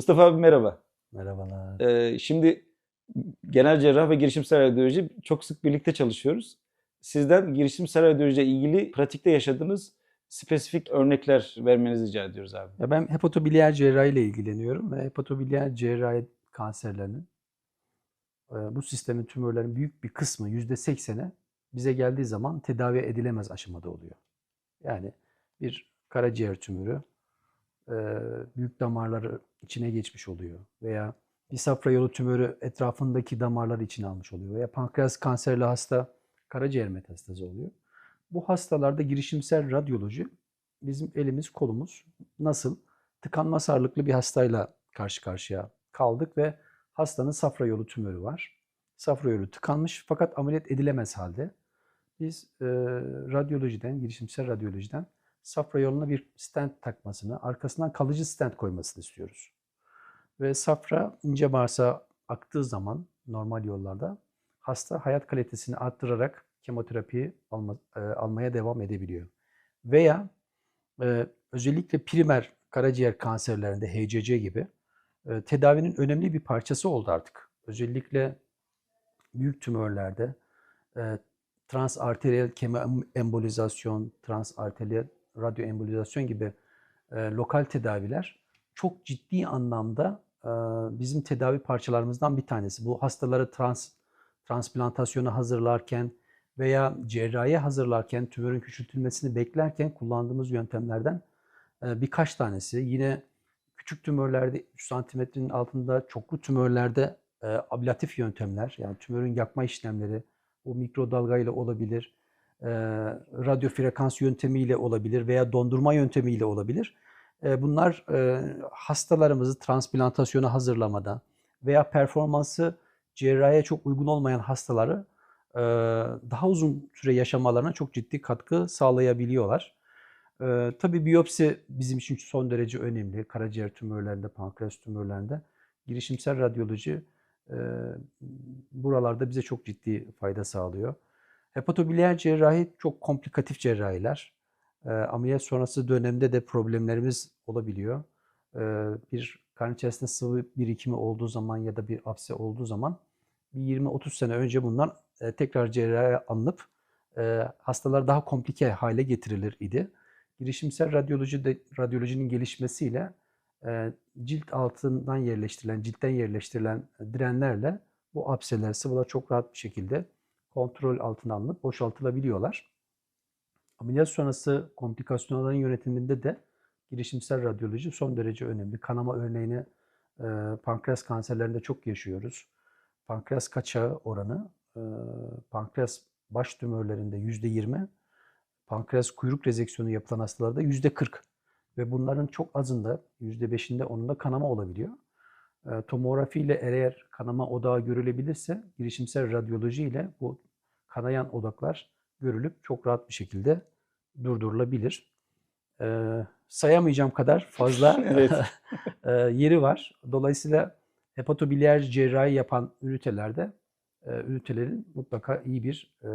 Mustafa abi merhaba. Merhabalar. Ee, şimdi genel cerrah ve girişimsel radyoloji çok sık birlikte çalışıyoruz. Sizden girişimsel radyoloji ile ilgili pratikte yaşadığınız spesifik örnekler vermenizi rica ediyoruz abi. Ya ben hepatobiliyer cerrahi ile ilgileniyorum ve hepatobiliyer cerrahi kanserlerinin e, bu sistemin tümörlerin büyük bir kısmı %80'e bize geldiği zaman tedavi edilemez aşamada oluyor. Yani bir karaciğer tümörü e, büyük damarları içine geçmiş oluyor veya bir safra yolu tümörü etrafındaki damarları içine almış oluyor veya pankreas kanserli hasta karaciğer metastazı oluyor. Bu hastalarda girişimsel radyoloji bizim elimiz kolumuz nasıl tıkanma sarılıklı bir hastayla karşı karşıya kaldık ve hastanın safra yolu tümörü var. Safra yolu tıkanmış fakat ameliyat edilemez halde. Biz e, radyolojiden, girişimsel radyolojiden safra yoluna bir stent takmasını, arkasından kalıcı stent koymasını istiyoruz. Ve safra ince bağırsağa aktığı zaman normal yollarda hasta hayat kalitesini arttırarak kemoterapi alma, e, almaya devam edebiliyor. Veya e, özellikle primer karaciğer kanserlerinde HCC gibi e, tedavinin önemli bir parçası oldu artık. Özellikle büyük tümörlerde e, transarteriyel kemoembolizasyon, transarteriyel radyoembolizasyon gibi e, lokal tedaviler çok ciddi anlamda e, bizim tedavi parçalarımızdan bir tanesi. Bu hastaları trans transplantasyona hazırlarken veya cerrahiye hazırlarken tümörün küçültülmesini beklerken kullandığımız yöntemlerden e, birkaç tanesi. Yine küçük tümörlerde 3 santimetrenin altında çoklu tümörlerde e, ablatif yöntemler yani tümörün yakma işlemleri bu mikrodalga ile olabilir, e, radyo frekans yöntemiyle olabilir veya dondurma yöntemiyle olabilir. E, bunlar e, hastalarımızı transplantasyona hazırlamada veya performansı cerrahiye çok uygun olmayan hastaları e, daha uzun süre yaşamalarına çok ciddi katkı sağlayabiliyorlar. E, tabii biyopsi bizim için son derece önemli. Karaciğer tümörlerinde, pankreas tümörlerinde girişimsel radyoloji e, buralarda bize çok ciddi fayda sağlıyor. Hepatobiliyer cerrahi çok komplikatif cerrahiler. E, ameliyat sonrası dönemde de problemlerimiz olabiliyor. E, bir karın içerisinde sıvı birikimi olduğu zaman ya da bir apse olduğu zaman bir 20-30 sene önce bundan e, tekrar cerrahi alınıp e, hastalar daha komplike hale getirilir idi. Girişimsel radyoloji de, radyolojinin gelişmesiyle e, cilt altından yerleştirilen, ciltten yerleştirilen direnlerle bu apseler, sıvılar çok rahat bir şekilde kontrol altına alınıp boşaltılabiliyorlar. Ameliyat sonrası komplikasyonların yönetiminde de girişimsel radyoloji son derece önemli. Kanama örneğini e, pankreas kanserlerinde çok yaşıyoruz. Pankreas kaçağı oranı, e, pankreas baş tümörlerinde %20, pankreas kuyruk rezeksiyonu yapılan hastalarda %40 ve bunların çok azında %5'inde onunda kanama olabiliyor. E, tomografi ile eğer kanama odağı görülebilirse girişimsel radyoloji ile bu kanayan odaklar görülüp çok rahat bir şekilde durdurulabilir. E, sayamayacağım kadar fazla Evet. e, yeri var. Dolayısıyla hepatobiliyer cerrahi yapan ünitelerde e, ünitelerin mutlaka iyi bir e,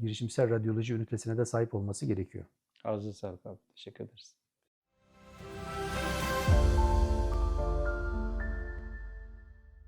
girişimsel radyoloji ünitesine de sahip olması gerekiyor. Arzu sağlık abi. Teşekkür ederiz.